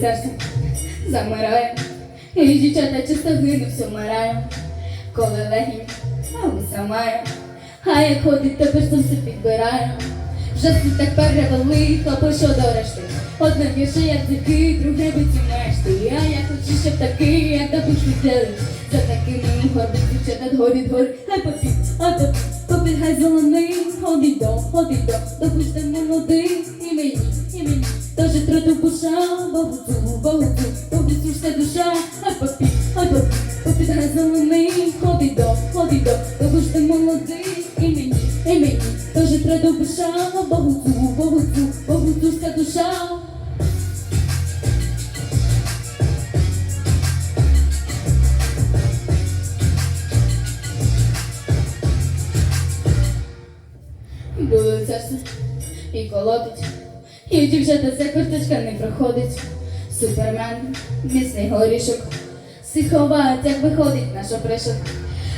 серце замирає, і дівчата часто гинуть, все вмирає, коли легінь, а уса має, а як ходить, то персом все підбирає. Вже всі так перевели, хлопи, що до решти. Одне вірше, як дики, друге биці мешти. А я хочу, щоб таки, як до бушки дели. За такими горбить дівчата горі гори. Хай попід, а попід, попід гай зелений. Ходи до, ходи до, допусти молодий. І і мені, троду буша, богуцу, богуцу, богуцу вся душа. А попід, а попід, попід гай зелений. Ходи до, ходи до, допусти молодий. І мені, і мені, троду буша, богуцу, богуцу, богуцу вся душа. Було серце і колотить, і дівчата ця корточка не проходить. Супермен, міцний горішок, всі як виходить наш опришок.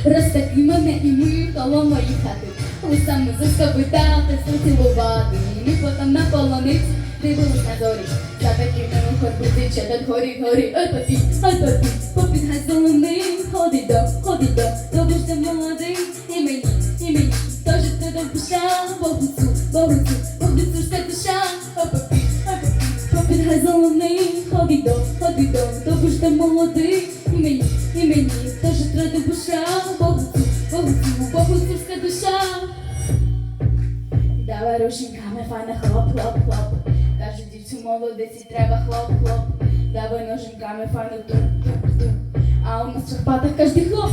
Розтаки мене і ми коло мої хати. Лисами заскобитати, поцілувати. І потім на полониці дивились на зорі. За такими хорби дівчата горі, горі. Ой, попі, ой, попі, попід гай зелений. Ходить до, ходить до, тобі ж ти молодий. І мені, і мені, тож ти до душа. Богуцу, богуцу, богуцу ж Ходить до, ходить до, тобі ж ти молодий. І мені, і мені, тож треба душа. Богуцу, богуцу, богуцівська душа. Давай рушеньками, файна хлоп, хлоп, хлоп. Каже дівцю молодиці, треба хлоп, хлоп. Давай ноженьками, файно тук. А у нас в Шахпатах кожний хлоп.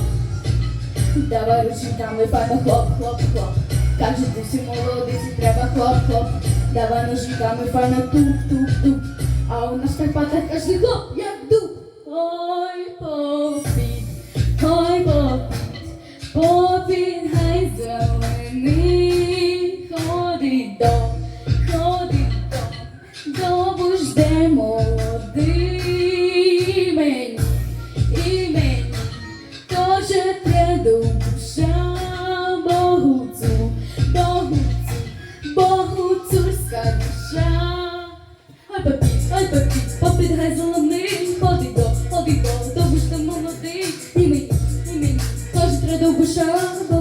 Давай рушеньками, файно хлоп, хлоп, хлоп. Каже дівцю молодиці, треба хлоп, хлоп. Давай ноженьками, файно тук, тук, тук. А у нас в Карпатах каже хлоп, як дуб. Ой, попід, ой, попід, попід, хай зелений, ходить до, ходить до, добу ждемо. Ай папі, ой, папі, попід гай золоний, ходи до, ходи до, довбуш там молодий, і мені, і мені, теж треба довбуша, бо